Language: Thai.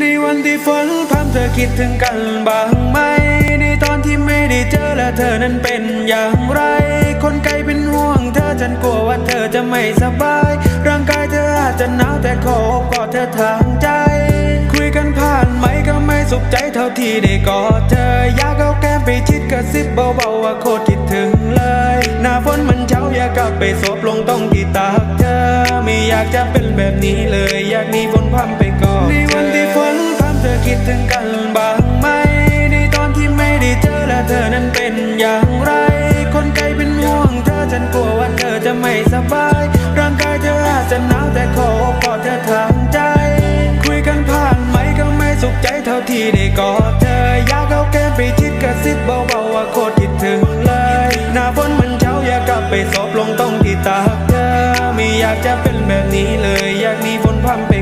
ในวันที่ฝนพรำเธอคิดถึงกันบ้างไหม ในตอนที่ไม่ได้เจอและเธอนั้นเป็นอย่างไร คนไกลเป็นห่วงเธอฉันกลัวว่าเธอจะไม่สบาย ร่างกายเธออาจจะหนาวแต่ขอกอดเธอทางใจ คุยกันผ่านไหมก็ไม่สุขใจเท่าที่ได้กอดเธอ อยากเอาแก้มไปชิดกระซิบเบาๆว่าโคตรคิดถึงเลย หน้าฝนมันเช้าอยากกลับไปสบลงต้องที่ตากเธอ ไม่อยากจะเป็นแบบนี้เลย อยากหนีฝนพรำไป ในวันที่ฝนพัำเธอคิดถึงกันบ้างไหม ในตอนที่ไม่ได้เจอและเธอนั้นเป็นอย่างไร คนไกลเป็นห่วงเธอฉันกลัวว่าเธอจะไม่สบาย ร่างกายเธออาจจะหนาวแต่ขอกอดเธอทางใจ คุยกันผ่านไหมก็ไม่สุขใจเท่าที่ได้กอดเธอ อยากเอาแก้มไปชิดกระซิบเบาๆว่าโคตรคิดถึงเลย หน้าฝนมันเช้าอยากกลับไปสอบลงต้องติดตาเธอ ไม่อยากจะเป็นแบบนี้เลย อยากมีฝนพัำ